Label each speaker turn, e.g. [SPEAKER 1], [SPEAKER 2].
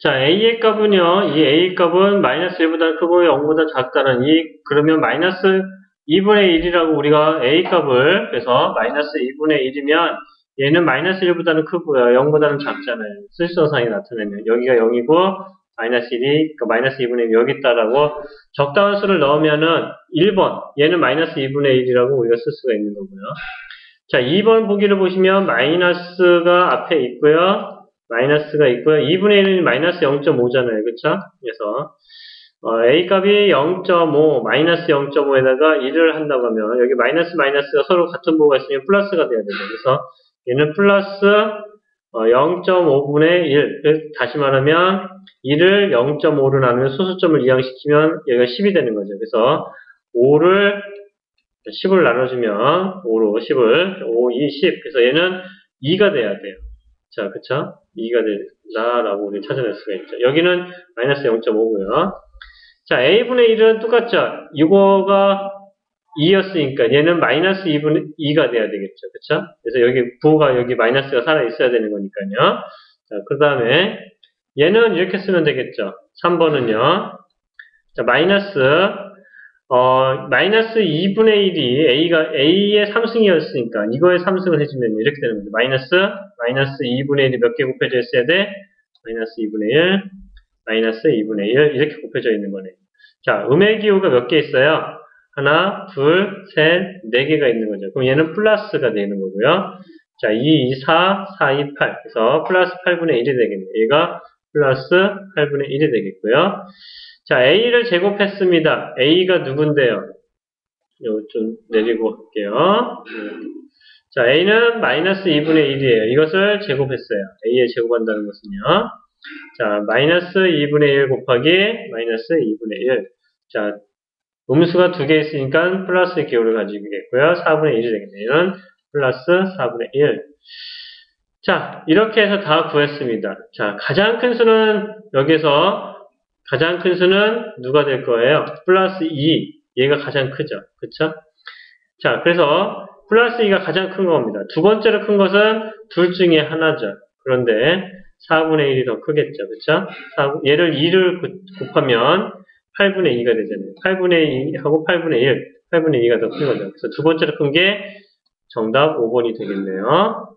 [SPEAKER 1] 자, A의 값은요, 이 A 값은 마이너스 1보다 크고 0보다 작다는 이, 그러면 마이너스 2분의 1이라고 우리가 A 값을, 그래서 마이너스 2분의 1이면 얘는 마이너스 1보다는 크고요. 0보다는 작잖아요. 실수상이 나타내면. 여기가 0이고, 마이너스 1이, 그러니까 마이너스 2분의 1이 여기 있다라고 적당한 수를 넣으면은 1번, 얘는 마이너스 2분의 1이라고 우리가 쓸 수가 있는 거고요. 자, 2번 보기를 보시면 마이너스가 앞에 있고요. 마이너스가 있고요. 2분의 1은 마이너스 0.5잖아요. 그쵸? 그래서 어, A 값이 0.5, 마이너스 0.5에다가 1을 한다고 하면 여기 마이너스 마이너스가 서로 같은 부호가 있으면 플러스가 돼야 되죠. 그래서 얘는 플러스 어, 0.5분의 1. 다시 말하면 1을 0.5로 나누면 소수점을 이항시키면 얘가 10이 되는 거죠. 그래서 5를 10을 나눠주면 5로 10을 5, 2, 10. 그래서 얘는 2가 돼야 돼요. 자, 그쵸? 2가 된다라고 우리 찾아낼 수가 있죠. 여기는 마이너스 0.5고요. 자, a분의 1은 똑같죠? 이거가 2였으니까 얘는 마이너스 2분의 2가 돼야 되겠죠. 그쵸? 그래서 여기 부호가 여기 마이너스가 살아 있어야 되는 거니까요. 자, 그 다음에 얘는 이렇게 쓰면 되겠죠. 3번은요. 자, 마이너스 어, 마이너스 2분의 1이 A가, A의 3승이었으니까, 이거의 3승을 해주면 이렇게 되는 거죠. 마이너스, 마이너스 2분의 1이 몇 개 곱해져 있어야 돼? 마이너스 2분의 1, 마이너스 2분의 1, 이렇게 곱해져 있는 거네요. 자, 음의 기호가 몇 개 있어요? 하나, 둘, 셋, 네 개가 있는 거죠. 그럼 얘는 플러스가 되는 거고요. 자, 2, 2, 4, 4, 2, 8. 그래서 플러스 8분의 1이 되겠네요. 얘가 플러스 8분의 1이 되겠고요. 자, A를 제곱했습니다. A가 누군데요? 이거 좀 내리고 갈게요. 자, A는 마이너스 2분의 1이에요. 이것을 제곱했어요. A에 제곱한다는 것은요. 자, 마이너스 2분의 1 곱하기 마이너스 2분의 1. 자, 음수가 두 개 있으니까 플러스 기호를 가지고있겠고요 4분의 1이 되겠네요. 플러스 4분의 1. 자, 이렇게 해서 다 구했습니다. 자, 가장 큰 수는 여기서 가장 큰 수는 누가 될 거예요? 플러스 2. 얘가 가장 크죠. 그쵸? 자, 그래서 플러스 2가 가장 큰 겁니다. 두 번째로 큰 것은 둘 중에 하나죠. 그런데 4분의 1이 더 크겠죠. 그쵸? 4, 얘를 2를 곱하면 8분의 2가 되잖아요. 8분의 2하고 8분의 1, 8분의 2가 더 큰 거죠. 그래서 두 번째로 큰 게 정답 5번이 되겠네요.